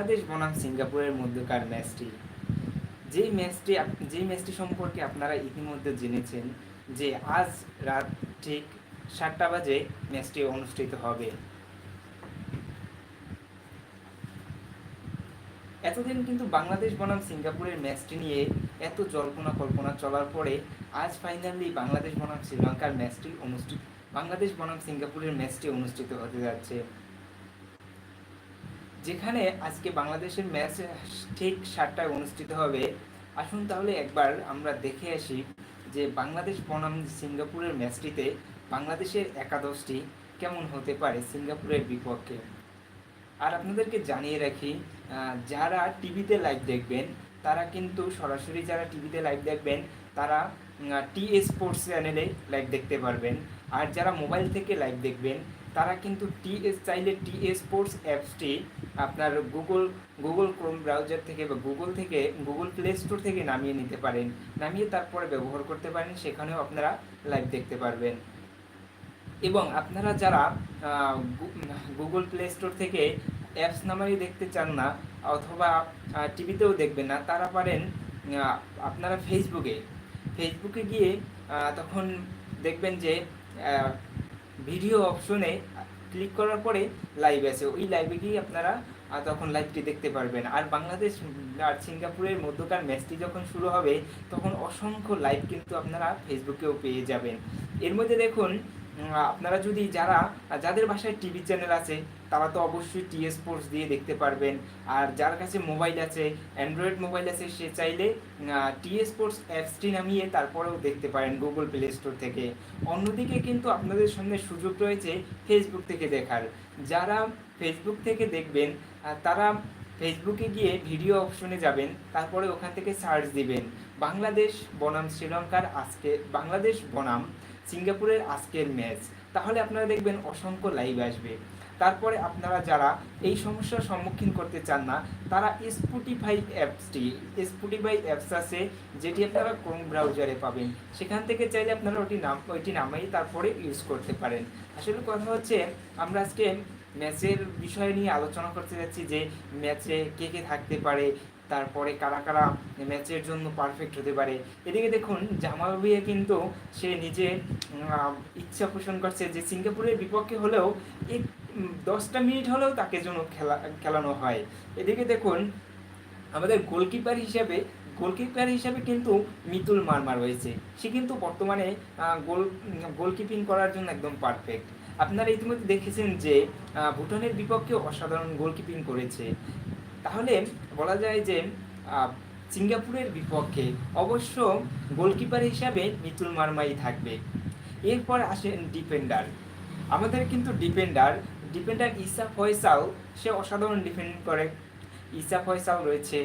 বাংলাদেশ বনাম সিঙ্গাপুরের মধ্যকার ম্যাচটি। যেই ম্যাচটি যেই ম্যাচটি সম্পর্কে আপনারা ইতিমধ্যে জেনেছেন যে আজ রাত ঠিক সাতটা বাজে ম্যাচটি অনুষ্ঠিত হবে। এতদিন কিন্তু বাংলাদেশ বনাম সিঙ্গাপুরের ম্যাচটি নিয়ে এত জল্পনা কল্পনা চলার পরে আজ ফাইনালি বাংলাদেশ বনাম শ্রীলঙ্কার ম্যাচটি অনুষ্ঠিত, বাংলাদেশ বনাম সিঙ্গাপুরের ম্যাচটি অনুষ্ঠিত হতে যাচ্ছে। যেখানে আজকে বাংলাদেশের ম্যাচ ঠিক সাতটায় অনুষ্ঠিত হবে, আসুন তাহলে একবার আমরা দেখে আসি যে বাংলাদেশ বনাম সিঙ্গাপুরের ম্যাচটিতে বাংলাদেশের একাদশটি কেমন হতে পারে সিঙ্গাপুরের বিপক্ষে। আর আপনাদেরকে জানিয়ে রাখি যারা টিভিতে লাইভ দেখবেন, তারা কিন্তু সরাসরি যারা টিভিতে লাইভ দেখবেন, তারা টি স্পোর্টস চ্যানেলে লাইভ দেখতে পারবেন। আর যারা মোবাইল থেকে লাইভ দেখবেন তারা কিন্তু টিএস, চাইলে টি স্পোর্টস অ্যাপসটি আপনার গুগল গুগল ক্রোম ব্রাউজার থেকে বা গুগল থেকে গুগল প্লে স্টোর থেকে নামিয়ে নিতে পারেন। নামিয়ে তারপরে ব্যবহার করতে পারেন, সেখানেও আপনারা লাইভ দেখতে পারবেন। এবং আপনারা যারা গুগল প্লে স্টোর থেকে অ্যাপস নামাই দেখতে চান না, অথবা টিভিতেও দেখবেন না, তারা পারেন আপনারা ফেসবুকে ফেসবুকে গিয়ে তখন দেখবেন যে ভিডিও অপশনে ক্লিক করার পরে লাইভ আছে ওই লাইভে গিয়ে আপনারা তখন লাইভটি দেখতে পারবেন। আর বাংলাদেশ আর সিঙ্গাপুরের মধ্যকার ম্যাচটি যখন শুরু হবে, তখন অসংখ্য লাইভ কিন্তু আপনারা ফেসবুকেও পেয়ে যাবেন। এর মধ্যে দেখুন আপনারা যদি যারা যাদের বাসায় টিভি চ্যানেল আছে, তারা তো অবশ্যই টি স্পোর্টস দিয়ে দেখতে পারবেন। আর যার কাছে মোবাইল আছে অ্যান্ড্রয়েড মোবাইল আছে, সে চাইলে টি স্পোর্টস অ্যাপসটি নামিয়ে তারপরেও দেখতে পারেন গুগল প্লে স্টোর থেকে। অন্যদিকে কিন্তু আপনাদের সামনে সুযোগ রয়েছে ফেসবুক থেকে দেখার। যারা ফেসবুক থেকে দেখবেন তারা ফেসবুকে গিয়ে ভিডিও অপশনে যাবেন, তারপরে ওখান থেকে সার্চ দিবেন। বাংলাদেশ বনাম, শ্রীলঙ্কার আজকে, বাংলাদেশ বনাম। সিঙ্গাপুরের আজকের ম্যাচ। তাহলে আপনারা দেখবেন অসংখ্য লাইভ আসবে। তারপরে আপনারা যারা এই সমস্যার সম্মুখীন করতে চান না, তারা স্পুটিফাই অ্যাপসটি স্পুটিফাই অ্যাপস আছে, যেটি আপনারা ক্রোম ব্রাউজারে পাবেন। সেখান থেকে চাইলে আপনারা ওটি নাম, ওইটি নামাই তারপরে ইউজ করতে পারেন। আসলে কথা হচ্ছে, আমরা আজকে ম্যাচের বিষয় নিয়ে আলোচনা করতে যাচ্ছি যে ম্যাচে কে কে থাকতে পারে তারপরে কারা কারা ম্যাচের জন্য পারফেক্ট হতে পারে। এদিকে দেখুন, জামাল ভুঁইয়া কিন্তু সে নিজে ইচ্ছা পোষণ করছে যে সিঙ্গাপুরের বিপক্ষে হলেও এক দশটা মিনিট হলেও তাকে যেন খেলা, খেলানো হয়। এদিকে দেখুন, আমাদের গোলকিপার হিসেবে গোলকিপার হিসাবে কিন্তু মিতুল মারমা রয়েছে। সে কিন্তু বর্তমানে গোল গোলকিপিং করার জন্য একদম পারফেক্ট আপনারা ইতিমধ্যে দেখেছেন যে ভুটানের বিপক্ষে অসাধারণ গোলকিপিং করেছে। তাহলে বলা যায় যে সিঙ্গাপুরের বিপক্ষে অবশ্য গোলকিপার হিসাবে মিতুল মারমাই থাকবে। এরপর আসেন ডিফেন্ডার। আমাদের কিন্তু ডিফেন্ডার ডিফেন্ডার ইসা ফয়সাল, সে অসাধারণ ডিফেন্ড করে। ইসা ফয়সাল রয়েছে।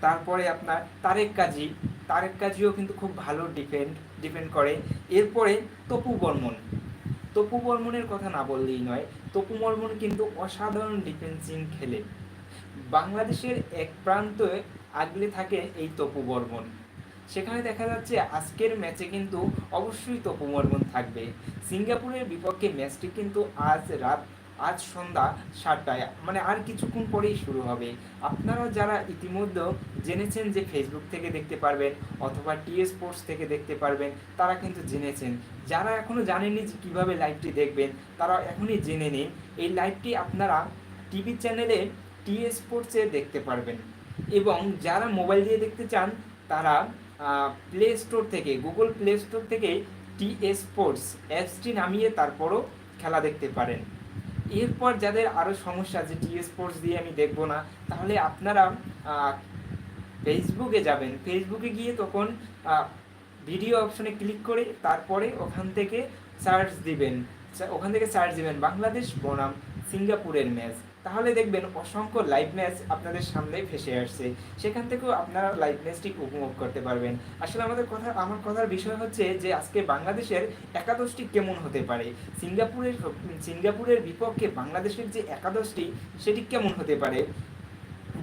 তারপরে আপনার তারেক কাজী। তারেক কাজীও কিন্তু খুব ভালো ডিফেন্ড ডিফেন্ড করে। এরপরে তপু বর্মন। তপু বর্মনের কথা না বললেই নয়, তপু বর্মন কিন্তু অসাধারণ ডিফেন্সিং খেলে। বাংলাদেশের এক প্রান্তে আগলে থাকে এই তপু বর্মন সেখানে দেখা যাচ্ছে আজকের ম্যাচে কিন্তু অবশ্যই তপু বর্মন থাকবে। সিঙ্গাপুরের বিপক্ষে ম্যাচটি কিন্তু আজ রাত, আজ সন্ধ্যা সাতটায় মানে আর কিছুক্ষণ পরেই শুরু হবে। আপনারা যারা ইতিমধ্যে জেনেছেন যে ফেসবুক থেকে দেখতে পারবেন অথবা টি স্পোর্টস থেকে দেখতে পারবেন, তারা কিন্তু জেনেছেন। যারা এখনও জানেননি যে কীভাবে লাইভটি দেখবেন তারা এখনই জেনে নিন। এই লাইভটি আপনারা টিভি চ্যানেলে টি স্পোর্টসে দেখতে পারবেন। এবং যারা মোবাইল দিয়ে দেখতে চান, তারা প্লে স্টোর থেকে গুগল প্লে স্টোর থেকে টি স্পোর্টস অ্যাপসটি নামিয়ে তারপরও খেলা দেখতে পারেন। এরপর যাদের আরও সমস্যা যে টি স্পোর্টস দিয়ে আমি দেখব না, তাহলে আপনারা ফেসবুকে যাবেন। ফেসবুকে গিয়ে তখন ভিডিও অপশনে ক্লিক করে তারপরে ওখান থেকে সার্চ দিবেন। ওখান থেকে সার্চ দিবেন বাংলাদেশ বনাম। সিঙ্গাপুরের ম্যাচ। তাহলে দেখবেন অসংখ্য লাইভ ম্যাচ আপনাদের সামনে ভেসে আসছে। সেখান থেকেও আপনারা লাইভ ম্যাচটি উপভোগ করতে পারবেন। আসলে আমাদের কথা, আমার কথার বিষয় হচ্ছে যে, আজকে বাংলাদেশের একাদশটি কেমন হতে পারে? সিঙ্গাপুরের সিঙ্গাপুরের বিপক্ষে বাংলাদেশের যে একাদশটি, সেটি কেমন হতে পারে?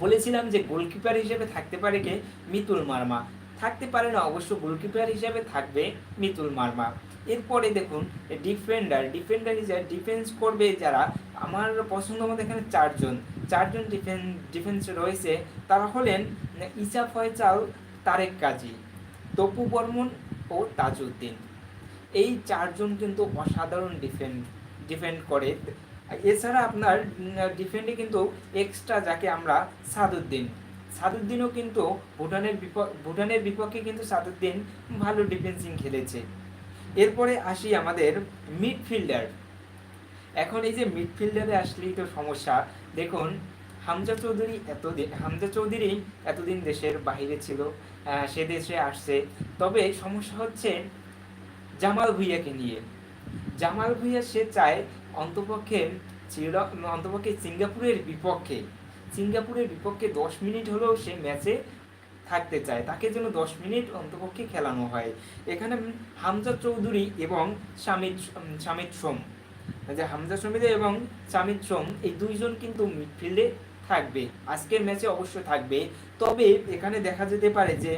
বলেছিলাম যে গোলকিপার হিসেবে থাকতে পারে কে? মিতুল মার্মা। থাকতে পারে না, অবশ্য গোলকিপার হিসেবে থাকবে মিতুল মার্মা। এরপরে দেখুন ডিফেন্ডার ডিফেন্ডার হিসেবে ডিফেন্স করবে যারা। আমার পছন্দ মতো এখানে চারজন। চারজন ডিফেন্স ডিফেন্স রয়েছে। তারা হলেন ইসা ফয়সাল, তারেক কাজী, তপু বর্মন ও তাজউদ্দিন। এই চারজন কিন্তু অসাধারণ ডিফেন্ড ডিফেন্ড করে। এছাড়া আপনার ডিফেন্ডে কিন্তু এক্সট্রা যাকে আমরা সাদুদ্দিন। সাদুদ্দিনও কিন্তু ভুটানের বিপক্ষ ভুটানের বিপক্ষে কিন্তু সাদুদ্দিন ভালো ডিফেন্সিং খেলেছে। এরপরে আসি আমাদের মিডফিল্ডার এখন এই যে মিডফিল্ডারে আসলেই তো সমস্যা। দেখুন, হামজা চৌধুরী এতদিন হামজা চৌধুরী এতদিন দেশের বাইরে ছিল সে দেশে আসছে। তবে সমস্যা হচ্ছে জামাল ভুইয়াকে নিয়ে। জামাল ভুইয়া সে চায় অন্তপক্ষে অন্তপক্ষে সিঙ্গাপুরের বিপক্ষে। সিঙ্গাপুরের বিপক্ষে দশ মিনিট হলেও সে ম্যাচে থাকতে চায়। তাকে যেন দশ মিনিট অন্তপক্ষে খেলানো হয়। এখানে হামজা চৌধুরী এবং সামিদ সামিদ সোম। যে হামজা সমিদে এবং সামিদ সোম, এই দুইজন কিন্তু মিডফিল্ডে থাকবে। আজকের ম্যাচে অবশ্যই থাকবে। তবে এখানে দেখা যেতে পারে যে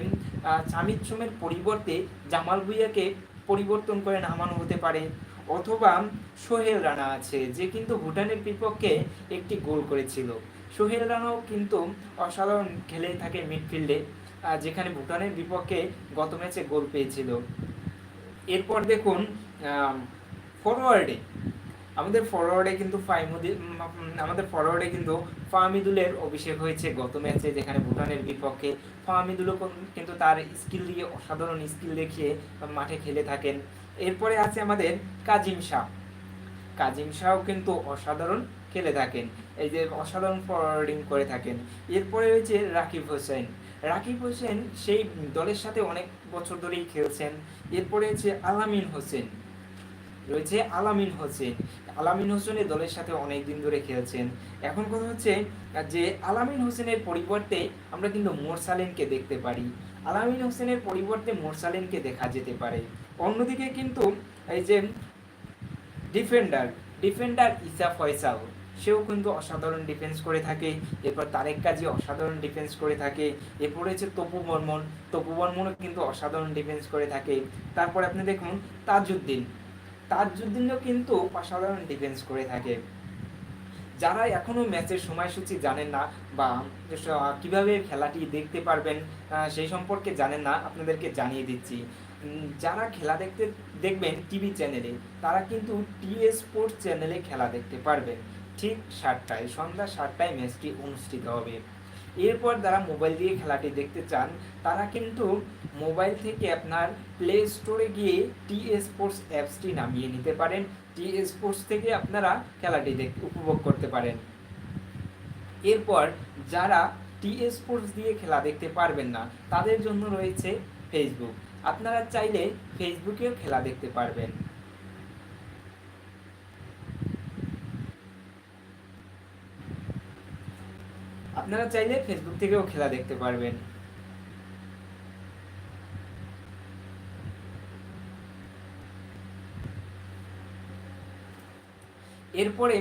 সামিদ সোমের পরিবর্তে জামাল ভুইয়াকে পরিবর্তন করে নামানো হতে পারে। অথবা সোহেল রানা আছে, যে কিন্তু ভুটানের বিপক্ষে একটি গোল করেছিল। সোহেল রানাও কিন্তু অসাধারণ খেলে থাকে মিডফিল্ডে যেখানে ভুটানের বিপক্ষে গত ম্যাচে গোল পেয়েছিল। এরপর দেখুন ফরওয়ার্ডে আমাদের ফরওয়ার্ডে কিন্তু ফাইমুদি আমাদের ফরওয়ার্ডে কিন্তু ফাহমিদুলের অভিষেক হয়েছে গত ম্যাচে, যেখানে ভুটানের বিপক্ষে ফাহমিদুলও কিন্তু তার স্কিল দিয়ে, অসাধারণ স্কিল দেখিয়ে মাঠে খেলে থাকেন। এরপরে আছে আমাদের কাজিম শাহ। কাজিম শাহও কিন্তু অসাধারণ খেলে থাকেন। এই যে অসাধারণ ফরওয়ার্ডিং করে থাকেন। এরপরে রয়েছে রাকিব হোসেন। রাকিব হোসেন সেই দলের সাথে অনেক বছর ধরেই খেলছেন। এরপরে হচ্ছে আলামিন হোসেন। রয়েছে আলামিন হোসেন। আলামিন হোসেন দলের সাথে অনেক দিন ধরে খেলছেন। এখন কথা হচ্ছে যে আলামিন হোসেনের পরিবর্তে আমরা কিন্তু মোরসালিনকে দেখতে পারি। আলামিন হোসেনের পরিবর্তে মোরসালিনকে দেখা যেতে পারে। অন্যদিকে কিন্তু এই যে ডিফেন্ডার ডিফেন্ডার ইসা ফয়সাল। সেও কিন্তু অসাধারণ ডিফেন্স করে থাকে। এরপর তারেক কাজী অসাধারণ ডিফেন্স করে থাকে। এরপর হচ্ছে তপু বর্মন। তপু বর্মনও কিন্তু অসাধারণ ডিফেন্স করে থাকে। তারপর আপনি দেখুন, তাজউদ্দিন। তাজউদ্দিনও কিন্তু অসাধারণ ডিফেন্স করে থাকে। যারা এখনও ম্যাচের সময়সূচি জানেন না বা কীভাবে খেলাটি দেখতে পারবেন সেই সম্পর্কে জানেন না, আপনাদেরকে জানিয়ে দিচ্ছি। যারা খেলা দেখতে, দেখবেন টিভি চ্যানেলে, তারা কিন্তু টিএ স্পোর্টস চ্যানেলে খেলা দেখতে পারবেন। ঠিক সাতটায়, সন্ধ্যা সাতটায় ম্যাচটি অনুষ্ঠিত হবে। এরপর যারা মোবাইল দিয়ে খেলাটি দেখতে চান, তারা কিন্তু মোবাইল থেকে আপনার প্লে স্টোরে গিয়ে টি স্পোর্টস অ্যাপসটি নামিয়ে নিতে পারেন। টি স্পোর্টস থেকে আপনারা খেলাটি দেখ, উপভোগ করতে পারেন। এরপর যারা টি স্পোর্টস দিয়ে খেলা দেখতে পারবেন না, তাদের জন্য রয়েছে ফেসবুক আপনারা চাইলে ফেসবুকেও খেলা দেখতে পারবেন। আপনারা চাইলে ফেসবুক থেকেও খেলা দেখতে পারবেন। এরপরে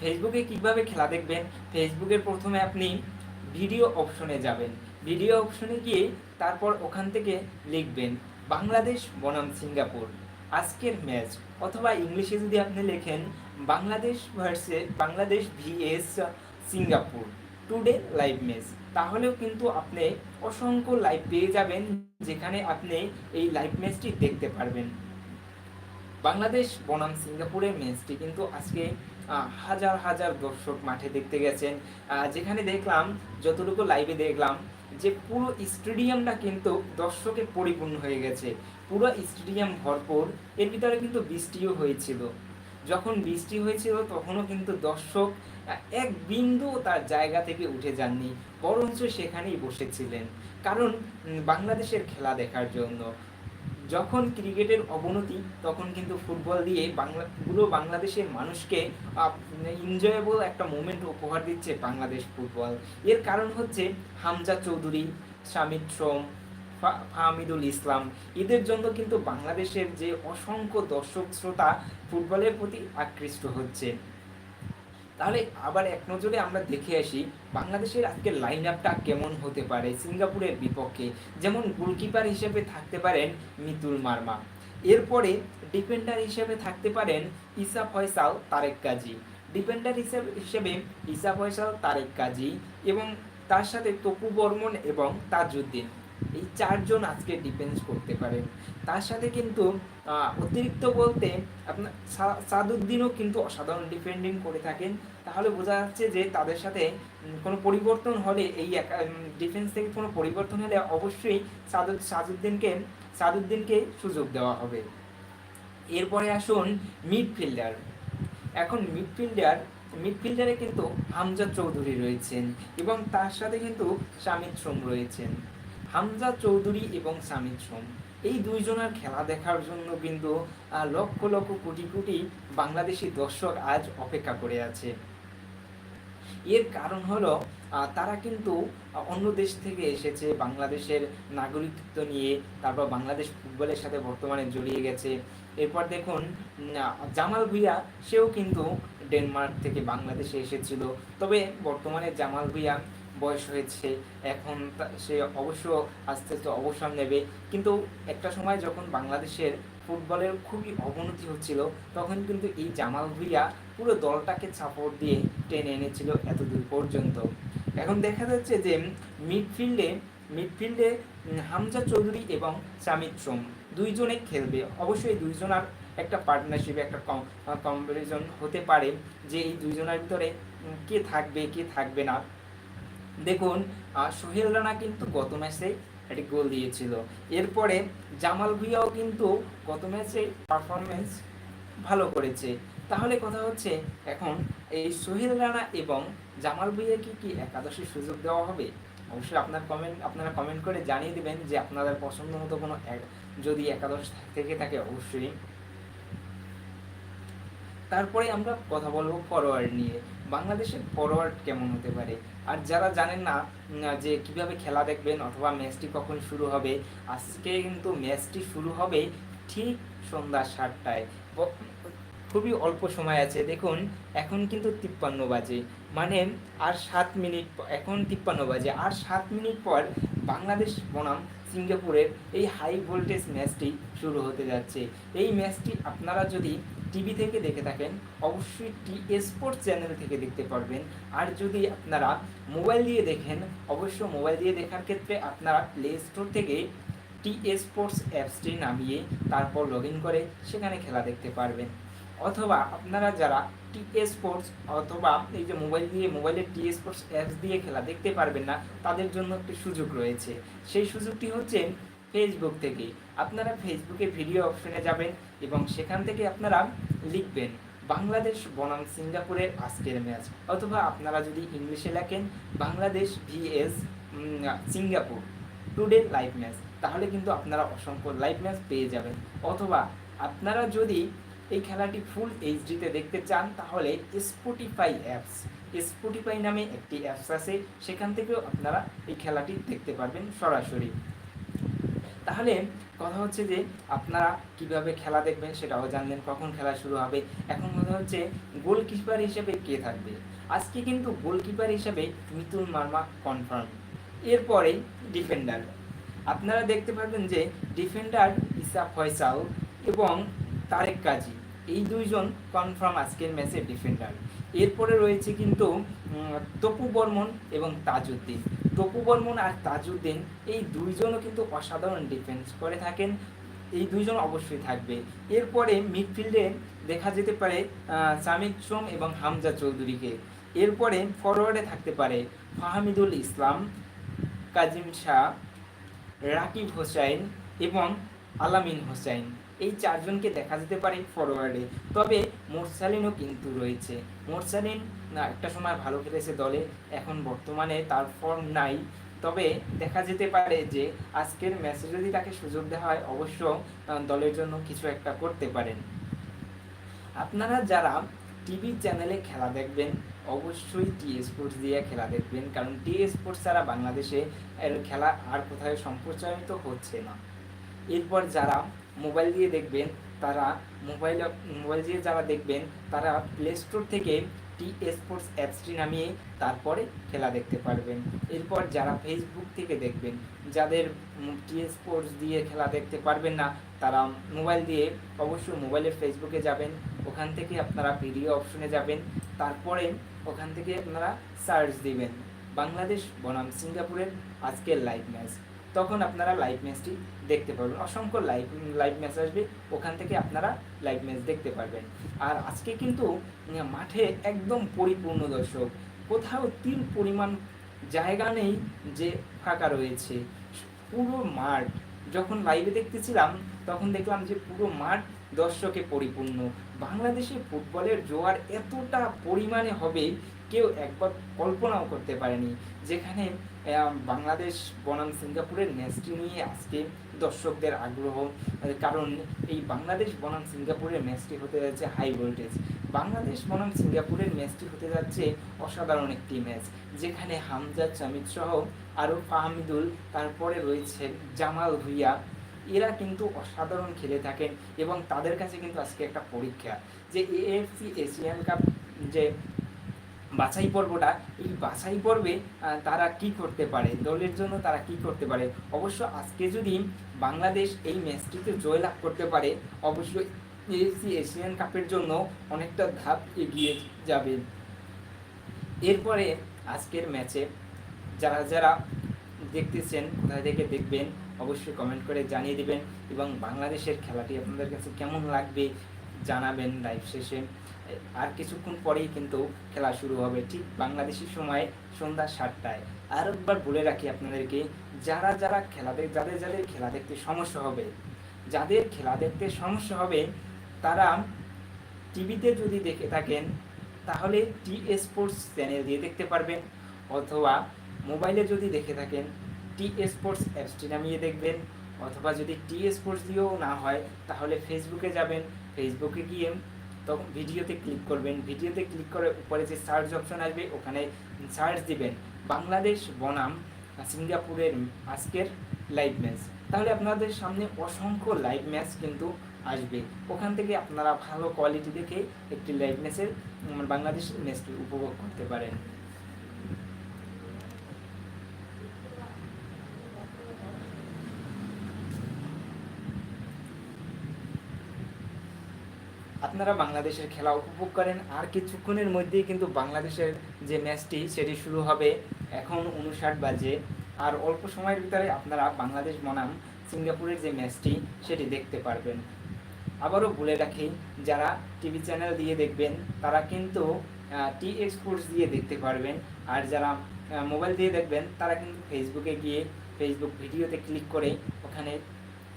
ফেসবুকে কীভাবে খেলা দেখবেন? ফেসবুকের প্রথমে আপনি ভিডিও অপশনে যাবেন। ভিডিও অপশনে গিয়ে তারপর ওখান থেকে লিখবেন, বাংলাদেশ বনাম সিঙ্গাপুর। আজকের ম্যাচ অথবা ইংলিশে যদি আপনি লেখেন, Bangladesh versus Bangladesh V S Singapore. Today live match তাহলেও কিন্তু আপনি অসংখ্য লাইভ পেয়ে যাবেন যেখানে আপনি এই লাইভ ম্যাচটি দেখতে পারবেন। বাংলাদেশ, বনাম, সিঙ্গাপুরের ম্যাচটি কিন্তু আজকে হাজার হাজার দর্শক মাঠে দেখতে গেছেন। যেখানে দেখলাম, যতটুকু লাইভে দেখলাম, যে পুরো স্টেডিয়ামটা কিন্তু দর্শকে পরিপূর্ণ হয়ে গেছে। পুরো স্টেডিয়াম ভরপুর, এর ভিতরে কিন্তু বৃষ্টিও হয়েছিল। যখন বৃষ্টি হয়েছিল, তখনও কিন্তু দর্শক এক বিন্দু তার জায়গা থেকে উঠে যাননি, বরঞ্চ সেখানেই বসেছিলেন। কারণ বাংলাদেশের খেলা দেখার জন্য। যখন ক্রিকেটের অবনতি, তখন কিন্তু ফুটবল দিয়ে বাংলা, পুরো বাংলাদেশের মানুষকে এনজয়েবল একটা মোমেন্ট উপহার দিচ্ছে বাংলাদেশ ফুটবল। এর কারণ হচ্ছে হামজা চৌধুরী শামিদ ফা- ফাহমিদুল ইসলাম। এদের জন্য কিন্তু বাংলাদেশের যে অসংখ্য দর্শক শ্রোতা ফুটবলের প্রতি আকৃষ্ট হচ্ছে। তাহলে আবার এক নজরে আমরা দেখে আসি বাংলাদেশের আজকের লাইন আপটা কেমন হতে পারে সিঙ্গাপুরের বিপক্ষে। যেমন গোলকিপার হিসেবে থাকতে পারেন মিতুল মার্মা। এরপরে ডিফেন্ডার হিসেবে থাকতে পারেন ইসা ফয়সাল, তারেক কাজী। ডিফেন্ডার হিসেবে হিসেবে ইসা ফয়সাল, তারেক কাজী এবং তার সাথে তপু বর্মন এবং তাজউদ্দিন। এই চারজন আজকে ডিফেন্স করতে পারেন। তার সাথে কিন্তু অতিরিক্ত বলতে আপনার সাদুদ্দিনও কিন্তু অসাধারণ ডিফেন্ডিং করে থাকেন। তাহলে বোঝা যাচ্ছে যে তাদের সাথে কোনো পরিবর্তন হলে এই ডিফেন্স থেকে কোনো পরিবর্তন হলে অবশ্যই সাদুদ সাদুদ্দিনকে সাদুদ্দিনকে সুযোগ দেওয়া হবে। এরপরে আসুন মিডফিল্ডার এখন মিডফিল্ডার মিডফিল্ডারে কিন্তু হামজা চৌধুরী রয়েছেন এবং তার সাথে কিন্তু সামিত সোম রয়েছেন। হামজা চৌধুরী এবং সামিত সোম। এই দুইজনের খেলা দেখার জন্য কিন্তু লক্ষ লক্ষ কোটি কোটি বাংলাদেশি দর্শক আজ অপেক্ষা করে আছে। এর কারণ হলো তারা কিন্তু অন্য দেশ থেকে এসেছে, বাংলাদেশের নাগরিকত্ব নিয়ে, তারপর বাংলাদেশ ফুটবলের সাথে বর্তমানে জড়িয়ে গেছে। এরপর দেখুন জামাল ভুইয়া, সেও কিন্তু ডেনমার্ক থেকে বাংলাদেশে এসেছিল। তবে বর্তমানে জামাল ভুইয়া বয়স হয়েছে, এখন সে অবশ্য আস্তে আস্তে অবসর নেবে। কিন্তু একটা সময় যখন বাংলাদেশের ফুটবলের খুবই অবনতি হচ্ছিল, তখন কিন্তু এই জামাল ভুইয়া পুরো দলটাকে সাপোর্ট দিয়ে টেনে এনেছিল এতদূর পর্যন্ত। এখন দেখা যাচ্ছে যে মিডফিল্ডে মিডফিল্ডে হামজা চৌধুরী এবং সামিত সোম দুইজনে খেলবে। অবশ্যই দুইজনার একটা পার্টনারশিপ একটা কম্পারিজন হতে পারে যে এই দুইজনের ভিতরে কে থাকবে কে থাকবে না। দেখুন সোহেল রানা কিন্তু গত ম্যাচে একটি গোল দিয়েছিল। এরপরে জামাল ভুইয়াও কিন্তু গত ম্যাচে পারফরমেন্স ভালো করেছে। তাহলে কথা হচ্ছে, এখন এই সোহেল রানা এবং জামাল ভুইয়াকে কি একাদশে সুযোগ দেওয়া হবে? অবশ্যই আপনার কমেন্ট আপনারা কমেন্ট করে জানিয়ে দিবেন যে আপনাদের পছন্দ মতো কোনো যদি একাদশ থেকে থাকে, অবশ্যই। তারপরে আমরা কথা বলব ফরওয়ার্ড নিয়ে। বাংলাদেশের ফরওয়ার্ড কেমন হতে পারে? আর যারা জানেন না যে কীভাবে খেলা দেখবেন অথবা ম্যাচটি কখন শুরু হবে, আজকে কিন্তু ম্যাচটি শুরু হবে ঠিক সন্ধ্যা সাতটায়। খুবই অল্প সময় আছে। দেখুন, এখন কিন্তু তিপ্পান্ন বাজে। মানে আর সাত মিনিট এখন তিপ্পান্ন বাজে। আর সাত মিনিট পর বাংলাদেশ বনাম সিঙ্গাপুরের এই হাই ভোল্টেজ ম্যাচটি শুরু হতে যাচ্ছে। এই ম্যাচটি আপনারা যদি টিভি থেকে দেখে থাকেন, অবশ্যই টি স্পোর্টস চ্যানেল থেকে দেখতে পারবেন। আর যদি আপনারা মোবাইল দিয়ে দেখেন অবশ্য মোবাইল দিয়ে দেখার ক্ষেত্রে আপনারা প্লে স্টোর থেকে টি স্পোর্টস অ্যাপসটি নামিয়ে তারপর লগ করে সেখানে খেলা দেখতে পারবেন। অথবা আপনারা যারা টি স্পোর্টস অথবা এই যে মোবাইল দিয়ে মোবাইলের টি স্পোর্টস অ্যাপস দিয়ে খেলা দেখতে পারবেন না, তাদের জন্য একটি সুযোগ রয়েছে। সেই সুযোগটি হচ্ছে ফেসবুক থেকে। আপনারা ফেসবুকে ভিডিও অপশনে যাবেন এবং সেখান থেকে আপনারা লিখবেন, বাংলাদেশ বনাম সিঙ্গাপুরের আজকের ম্যাচ। অথবা আপনারা যদি ইংলিশে লেখেন, Bangladesh vs Singapore today live match. তাহলে কিন্তু আপনারা অসংখ্য লাইভ ম্যাচ পেয়ে যাবেন। অথবা আপনারা যদি এই খেলাটি ফুল এইচডিতে দেখতে চান, তাহলে স্পটিফাই অ্যাপস, স্পটিফাই নামে একটি অ্যাপস আছে, সেখান থেকেও আপনারা এই খেলাটি দেখতে পারবেন সরাসরি। তাহলে কথা হচ্ছে যে, আপনারা কীভাবে খেলা দেখবেন সেটাও জানলেন, কখন খেলা শুরু হবে। এখন কথা হচ্ছে গোলকিপার হিসেবে কে থাকবে? আজকে কিন্তু গোলকিপার হিসেবে মিতুল মার্মা কনফার্ম এরপরে ডিফেন্ডার আপনারা দেখতে পারবেন যে ডিফেন্ডার ইসা ফয়সাল এবং তারেক কাজী, এই দুইজন কনফার্ম আজকের ম্যাচের ডিফেন্ডার এরপরে রয়েছে কিন্তু তপু বর্মন এবং তাজউদ্দিন। তপু বর্মন আর তাজউদ্দিন, এই দুইজনও কিন্তু অসাধারণ ডিফেন্স করে থাকেন। এই দুইজন অবশ্যই থাকবে। এরপরে মিডফিল্ডে দেখা যেতে পারে সামিদ সোম এবং হামজা চৌধুরীকে। এরপরে ফরওয়ার্ডে থাকতে পারে ফাহামিদুল ইসলাম, কাজিম শাহ, রাকিব হোসাইন এবং আলামিন হোসাইন এই চারজনকে দেখা যেতে পারে ফরওয়ার্ডে তবে মোরসালিনও কিন্তু রয়েছে। মোরসালিন একটা সময় ভালো খেলেছে দলে, এখন বর্তমানে তার ফর্ম নাই। তবে দেখা যেতে পারে যে আজকের ম্যাচে যদি তাকে সুযোগ দেওয়া হয়, অবশ্য দলের জন্য কিছু একটা করতে পারেন। আপনারা যারা টিভি চ্যানেলে খেলা দেখবেন, অবশ্যই টি স্পোর্টস দিয়ে খেলা দেখবেন, কারণ টি স্পোর্টস ছাড়া বাংলাদেশে এর খেলা আর কোথাও সম্প্রচারিত হচ্ছে না। এরপর যারা মোবাইল দিয়ে দেখবেন, তারা মোবাইল মোবাইল দিয়ে যারা দেখবেন, তারা প্লে স্টোর থেকে টি স্পোর্টস অ্যাপসটি নামিয়ে তারপরে খেলা দেখতে পারবেন। এরপর যারা ফেসবুক থেকে দেখবেন, যাদের টি স্পোর্টস দিয়ে খেলা দেখতে পারবেন না, তারা মোবাইল দিয়ে অবশ্যই মোবাইলের ফেসবুকে যাবেন, ওখান থেকে আপনারা ভিডিও অপশনে যাবেন, তারপরে ওখান থেকে আপনারা সার্চ দিবেন। বাংলাদেশ বনাম সিঙ্গাপুরের আজকের লাইভ ম্যাচ তখন আপনারা লাইভ ম্যাচটি দেখতে পারবেন। অসংখ্য লাইভ লাইভ ম্যাচ আসবে। ওখান থেকে আপনারা লাইভ ম্যাচ দেখতে পারবেন। আর আজকে কিন্তু মাঠে একদম পরিপূর্ণ দর্শক। কোথাও তিল পরিমাণ জায়গা নেই যে ফাঁকা রয়েছে। পুরো মাঠ, যখন লাইভে দেখতেছিলাম, তখন দেখলাম যে পুরো মাঠ দর্শকে পরিপূর্ণ। বাংলাদেশে ফুটবলের জোয়ার এতটা পরিমাণে হবে, কেউ একবার কল্পনাও করতে পারেনি। যেখানে বাংলাদেশ বনাম সিঙ্গাপুরের ম্যাচটি নিয়ে আজকে দর্শকদের আগ্রহ। কারণ এই বাংলাদেশ বনাম সিঙ্গাপুরের ম্যাচটি হতে যাচ্ছে হাই ভোল্টেজ বাংলাদেশ বনাম সিঙ্গাপুরের ম্যাচটি হতে যাচ্ছে অসাধারণ একটি ম্যাচ, যেখানে হামজা চামিদ সহ আরও ফাহমিদুল তারপরে রয়েছে জামাল ভুইয়া। এরা কিন্তু অসাধারণ খেলে থাকেন এবং তাদের কাছে কিন্তু আজকে একটা পরীক্ষা যে এএফসি এশিয়ান কাপ যে বাছাই পর্বটা, এই বাছাই পর্বে তারা কি করতে পারে? দলের জন্য তারা কি করতে পারে? অবশ্য আজকে যদি বাংলাদেশ এই ম্যাচটিতে জয়লাভ করতে পারে অবশ্যই এএফসি এশিয়ান কাপের জন্য অনেকটা ধাপ এগিয়ে যাবে। এরপরে আজকের ম্যাচে যারা যারা দেখতেছেন কোথায় থেকে দেখবেন, অবশ্যই কমেন্ট করে জানিয়ে দেবেন এবং বাংলাদেশের খেলাটি আপনাদের কাছে কেমন লাগবে জানাবেন লাইভ শেষে। আর কিছুক্ষণ পরেই কিন্তু খেলা শুরু হবে। ঠিক বাংলাদেশি সময় সন্ধ্যা সাতটায়। আর একবার বলে রাখি আপনাদেরকে, যারা যারা খেলা দেখ যাদের যাদের খেলা দেখতে সমস্যা হবে, যাদের খেলা দেখতে সমস্যা হবে, তারা টিভিতে যদি দেখে থাকেন, তাহলে টি স্পোর্টস চ্যানেল দিয়ে দেখতে পারবেন। অথবা মোবাইলে যদি দেখে থাকেন টি স্পোর্টস অ্যাপসটি নামিয়ে দেখবেন। অথবা যদি টি স্পোর্টস দিয়েও না হয়, তাহলে ফেসবুকে যাবেন। ফেসবুকে গিয়ে তখন ভিডিওতে ক্লিক করবেন। ভিডিওতে ক্লিক করে উপরে যে সার্চ অপশন আসবে, ওখানে সার্চ দিবেন, বাংলাদেশ বনাম সিঙ্গাপুরের আজকের লাইভ ম্যাচ তাহলে আপনাদের সামনে অসংখ্য লাইভ ম্যাচ কিন্তু আসবে। ওখান থেকে আপনারা ভালো কোয়ালিটি দেখে একটি লাইভ ম্যাচের বাংলাদেশ ম্যাচটি উপভোগ করতে পারেন। আপনারা বাংলাদেশের খেলা উপভোগ করেন। আর কিছুক্ষণের মধ্যেই কিন্তু বাংলাদেশের যে ম্যাচটি, সেটি শুরু হবে এখন উনষাট বাজে। আর অল্প সময়ের ভিতরে আপনারা বাংলাদেশ বনাম সিঙ্গাপুরের যে ম্যাচটি, সেটি দেখতে পারবেন। আবারও বলে রাখি, যারা টিভি চ্যানেল দিয়ে দেখবেন, তারা কিন্তু টি এক্সপোর্টস দিয়ে দেখতে পারবেন। আর যারা মোবাইল দিয়ে দেখবেন, তারা কিন্তু ফেসবুকে গিয়ে ফেসবুক ভিডিওতে ক্লিক করে ওখানে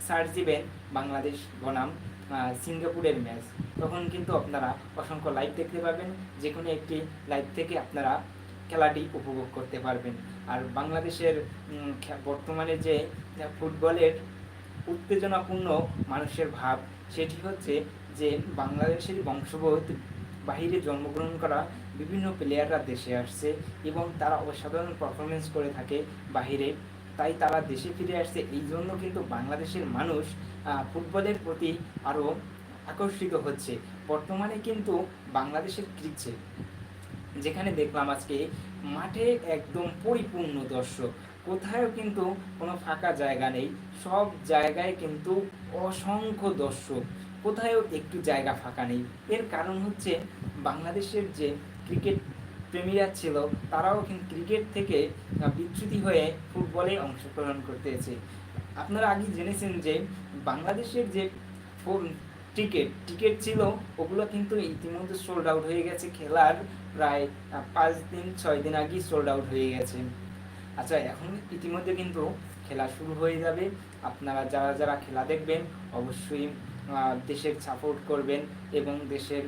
সার্চ দিবেন বাংলাদেশ বনাম সিঙ্গাপুরের ম্যাচ। তখন কিন্তু আপনারা অসংখ্য লাইভ দেখতে পারবেন যে কোনো একটি লাইভ থেকে আপনারা খেলাটি উপভোগ করতে পারবেন। আর বাংলাদেশের বর্তমানে যে ফুটবলের উত্তেজনাপূর্ণ মানুষের ভাব, সেটি হচ্ছে যে বাংলাদেশের বংশবোধ বাহিরে জন্মগ্রহণ করা বিভিন্ন প্লেয়াররা দেশে আসছে এবং তারা অসাধারণ পারফরমেন্স করে থাকে বাহিরে। তাই তারা দেশে ফিরে আসছে এই জন্য কিন্তু বাংলাদেশের মানুষ ফুটবলের প্রতি আরও আকর্ষিত হচ্ছে। বর্তমানে কিন্তু বাংলাদেশের ক্রিকেট যেখানে দেখলাম আজকে মাঠে একদম পরিপূর্ণ দর্শক। কোথাও কিন্তু কোনো ফাঁকা জায়গা নেই। সব জায়গায় কিন্তু অসংখ্য দর্শক। কোথাও একটু জায়গা ফাঁকা নেই। এর কারণ হচ্ছে বাংলাদেশের যে ক্রিকেট প্রেমীরা ছিল, তারাও কিন্তু ক্রিকেট থেকে বিচ্যুতি হয়ে ফুটবলে অংশগ্রহণ করতেছে আপনারা আগে জেনেছেন যে বাংলাদেশের যে টিকিট টিকিট ছিল, ওগুলো কিন্তু ইতিমধ্যে সোল্ড আউট হয়ে গেছে খেলার প্রায় পাঁচ দিন, ছয় দিন আগেই সোল্ড আউট হয়ে গেছে। আচ্ছা এখন ইতিমধ্যে কিন্তু খেলা শুরু হয়ে যাবে। আপনারা যারা যারা খেলা দেখবেন, অবশ্যই দেশের সাপোর্ট করবেন এবং দেশের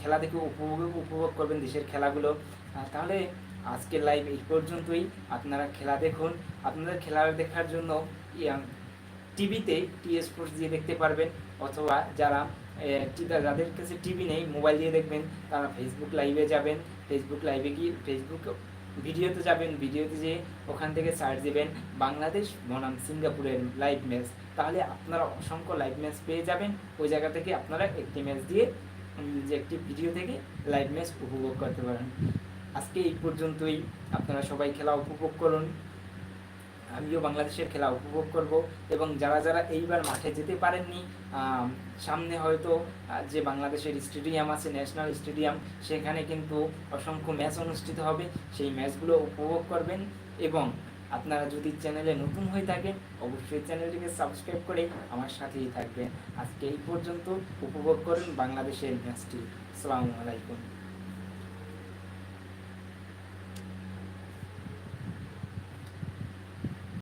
খেলা দেখে উপভোগ উপভোগ করবেন দেশের খেলাগুলো। তাহলে আজকের লাইভ এই পর্যন্তই। আপনারা খেলা দেখুন। আপনাদের খেলা দেখার জন্য টিভিতে টি স্পোর্টস দিয়ে দেখতে পারবেন। অথবা যারা যাদের কাছে টিভি নেই মোবাইল দিয়ে দেখবেন, তারা ফেসবুক লাইভে যাবেন। ফেসবুক লাইভে গিয়ে ফেসবুক ভিডিওতে যাবেন ভিডিওতে যেয়ে ওখান থেকে সার্চ দিবেন, বাংলাদেশ বনাম সিঙ্গাপুরের লাইভ ম্যাচ তাহলে আপনারা অসংখ্য লাইভ ম্যাচ পেয়ে যাবেন। ওই জায়গা থেকে আপনারা একটি ম্যাচ দিয়ে যে একটি ভিডিও থেকে লাইভ ম্যাচ উপভোগ করতে পারেন। আজকে এই পর্যন্তই। আপনারা সবাই খেলা উপভোগ করুন। আমিও বাংলাদেশের খেলা উপভোগ করব এবং যারা যারা এইবার মাঠে যেতে পারেননি সামনে হয়তো যে বাংলাদেশের স্টেডিয়াম আছে, ন্যাশনাল স্টেডিয়াম, সেখানে কিন্তু অসংখ্য ম্যাচ অনুষ্ঠিত হবে। সেই ম্যাচগুলো উপভোগ করবেন এবং আপনারা যদি চ্যানেলে নতুন হয়ে থাকেন, অবশ্যই চ্যানেলটিকে সাবস্ক্রাইব করে আমার সাথেই থাকবেন। আজকে এই পর্যন্ত উপভোগ করেন বাংলাদেশের ম্যাচটি। আসসালামু আলাইকুম।